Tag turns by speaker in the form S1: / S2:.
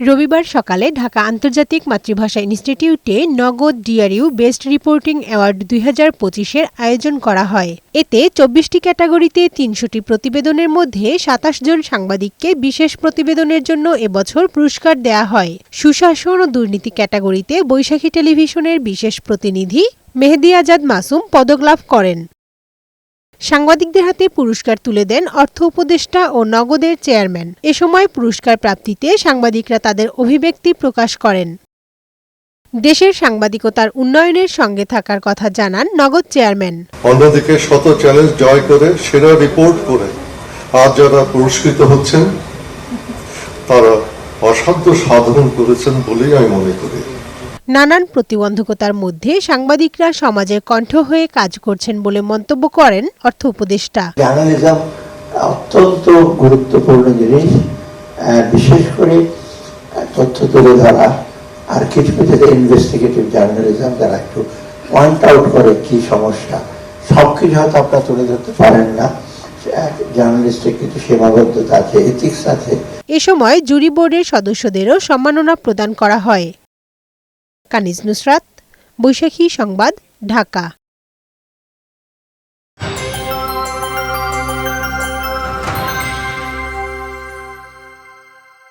S1: রবিবার সকালে ঢাকা আন্তর্জাতিক মাতৃভাষা ইনস্টিটিউটে নগদ ডিআরইউ বেস্ট রিপোর্টিং অ্যাওয়ার্ড দুই হাজার পঁচিশের আয়োজন করা হয়। এতে চব্বিশটি ক্যাটাগরিতে তিনশোটি প্রতিবেদনের মধ্যে সাতাশ জন সাংবাদিককে বিশেষ প্রতিবেদনের জন্য এবছর পুরস্কার দেয়া হয়। সুশাসন ও দুর্নীতি ক্যাটাগরিতে বৈশাখী টেলিভিশনের বিশেষ প্রতিনিধি মেহেদি আজাদ মাসুম পদক লাভ করেন। সাংবাদিকদের হাতে পুরস্কার তুলে দেন অর্থ উপদেষ্টা ও নগদের চেয়ারম্যান। এ সময় পুরস্কার প্রাপ্তিতে সাংবাদিকরা তাদের অভিব্যক্তি প্রকাশ করেন। দেশের সাংবাদিকতার উন্নয়নের সঙ্গে থাকার কথা জানান নগদ চেয়ারম্যান।
S2: অন্যদিকে শত চ্যালেঞ্জ জয় করে সেরা রিপোর্ট করে আজ যারা পুরস্কৃত হচ্ছেন, তারা অসাধ্য সাধন করেছেন বলেই আমি মনে করি।
S1: নানান প্রতিবন্ধকতার মধ্যে সাংবাদিকরা সমাজের কণ্ঠ হয়ে কাজ করছেন বলে মন্তব্য করেন অর্থ উপদেষ্টা।
S3: জার্নালিজম অত্যন্ত গুরুত্বপূর্ণ জিনিস বিশেষ করে তথ্য তুলে ধরা আর কিছু কিছু ইনভেস্টিগেটিভ জার্নালিজম যারা একটু পয়েন্ট আউট করে কি সমস্যা সব কিছু হয়তো আপনারা তুলে ধরতে পারেন না। জার্নালিস্টের কিছু সীমাবদ্ধতা আছে এথিক্স আছে।
S1: এ সময় জুরি বোর্ডের সদস্যদেরও সম্মাননা প্রদান করা হয়। কানিজ নুসরাত বৈশাখী সংবাদ ঢাকা।